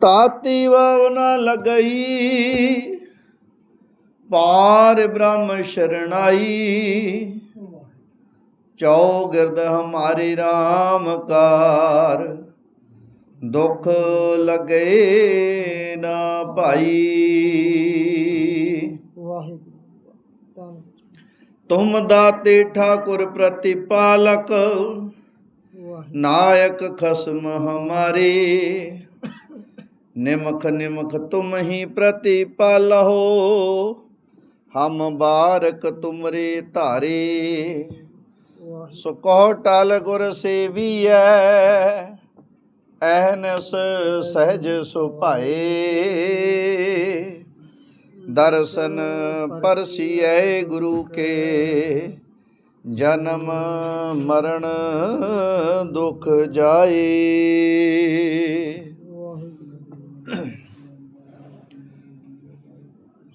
ਤਾਤੀ Wab ਨਾ ਲਗਈ। ਪਾਰ ਬ੍ਰਹਮ ਸ਼ਰਣਾਈ। ਚੌ ਗਿਰਦ ਹਮਾਰੇ RAM ਕਾਰ। ਦੁਖ ਲਗੇ ਨਾ ਭਾਈ। ਵਾਹਿਗੁਰੂ ਤੁਮ ਦਾਤੇ ਠਾਕੁਰ ਪ੍ਰਤਿਪਾਲਕ। ਨਾਇਕ ਖਸਮ ਹਮਾਰੇ। ਨਿਮਖ ਨਿਮਖ ਤੁਮ ਹੀ ਪ੍ਰਤਿਪਾਲਹੁ, ਹਮ ਬਾਰਕ ਤੁਮਰੇ ਧਾਰੇ। ਵਾਹਿਗੁਰੂ ਸੋ ਕਹੋ ਟਲ ਗੁਰ ਸੇਵੀਐ ਐਹਨਸ ਸਹਿਜ ਸੁਭਾਏ। ਦਰਸ਼ਨ ਪਰਸੀਐ ਗੁਰੂ ਕੇ, ਜਨਮ ਮਰਨ ਦੁਖ ਜਾਏ।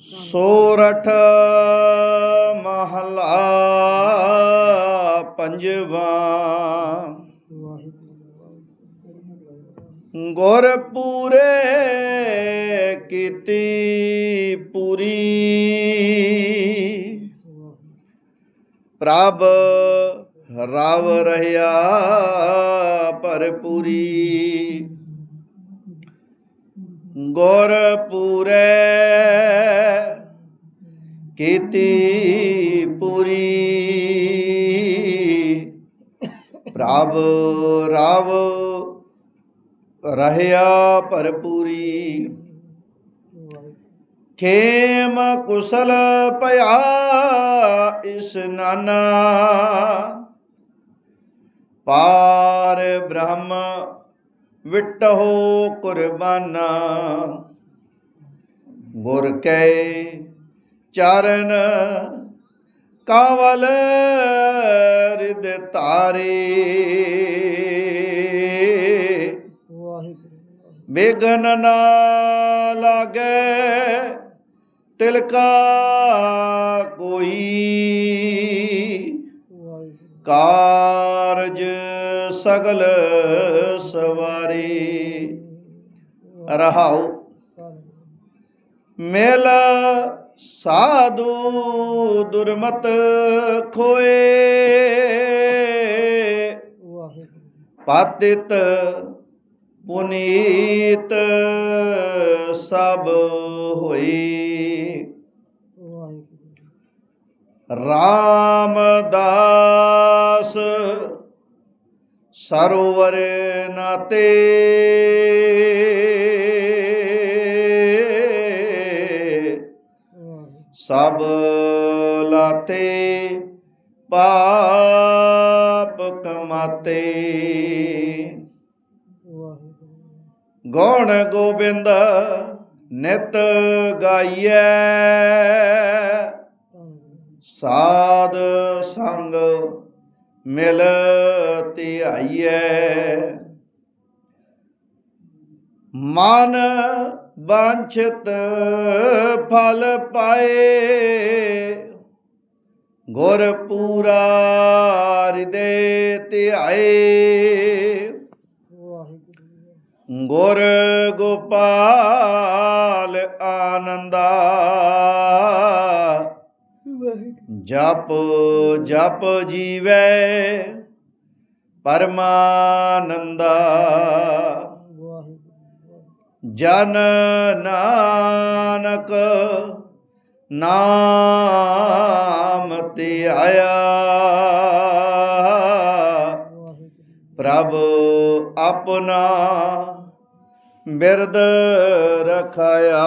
ਸੋਰਠ ਮਹਲਾ ਪੰਜਵਾ। ਵਾਹਿਗੁਰੂ ਗੁਰ ਪੂਰੇ ਕੀਤੀ ਪੂਰੀ। ਪ੍ਰਭ ਰਵ ਰਹਿਆ ਭਰਪੂਰੀ। ਗੁਰ ਪੂਰੇ ਕੀਤੀ ਪੂਰੀ। ਪ੍ਰਭ ਰਵ ਰਹਿਆ ਭਰਪੂਰੀ। ਖੇਮ ਕੁਸਲ ਭਇਆ ਇਸ ਨਾਨਾ। ਪਾਰ ਬ੍ਰਹਮ ਵਿਟਹੁ ਕੁਰਬਾਨਾ। ਗੁਰ ਕੈ ਚਰਨ ਕਾਵਲ ਰਿਦ ਤਾਰੇ ਵਾਹਿਗੁਰੂ ਬੇਗਨ ਨਾ ਲਾਗੇ ਤਿਲਕਾ ਕੋਈ। ਕਾਰਜ ਸਗਲ ਸਵਾਰੀ। ਰਹਾਉ ਮਿਲ ਸਾਧੂ ਦੁਰਮਤ ਖੋਏ। ਵਾਹਿਗੁਰੂ ਪਾਤਿਤ ਪੁਨੀਤ ਸਭ ਹੋਈ। ਰਾਮਦਾਸ ਸਰੋਵਰ ਨਾਤੇ ਸਭ ਲਾਤੇ ਪਾਪ ਕਮਾਤੇ। ਗੌਣ ਗੋਬਿੰਦ ਨਿਤ ਗਾਈਐ। ਸਾਧ ਸੰਗ ਮਿਲ ਧਿਆਈਐ। ਮਨ ਵਾਂਛਤ ਫਲ ਪਾਏ। ਗੁਰ ਪੂਰਾ ਹਿਰਦੇ ਧਿਆਏ। ਵਾਹਿਗੁਰੂ ਗੁਰ ਗੋਪਾਲ ਆਨੰਦਾ। ਜਪ ਜਪ ਜੀਵੈ ਪਰਮਾਨੰਦਾ। ਜਨ ਨਾਨਕ ਨਾਮ ਤੇ ਆਇਆ। ਵਾਹਿਗੁਰੂ ਪ੍ਰਭ ਆਪਣਾ ਬਿਰਦ ਰਖਾਇਆ।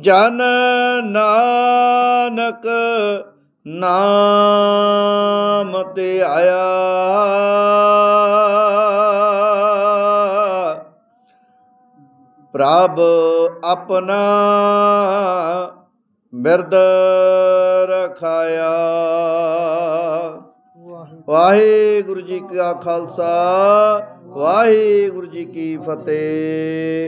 ਜਨ ਨਾਨਕ ਨਾਮ ਤੇ ਆਇਆ। ਪ੍ਰਭ ਆਪਣਾ ਬਿਰਦ ਰਖਾਇਆ। ਵਾਹਿਗੁਰੂ। ਵਾਹਿਗੁਰੂ ਜੀ ਕਾ ਖਾਲਸਾ ਵਾਹਿਗੁਰੂ ਜੀ ਕੀ ਫਤਿਹ।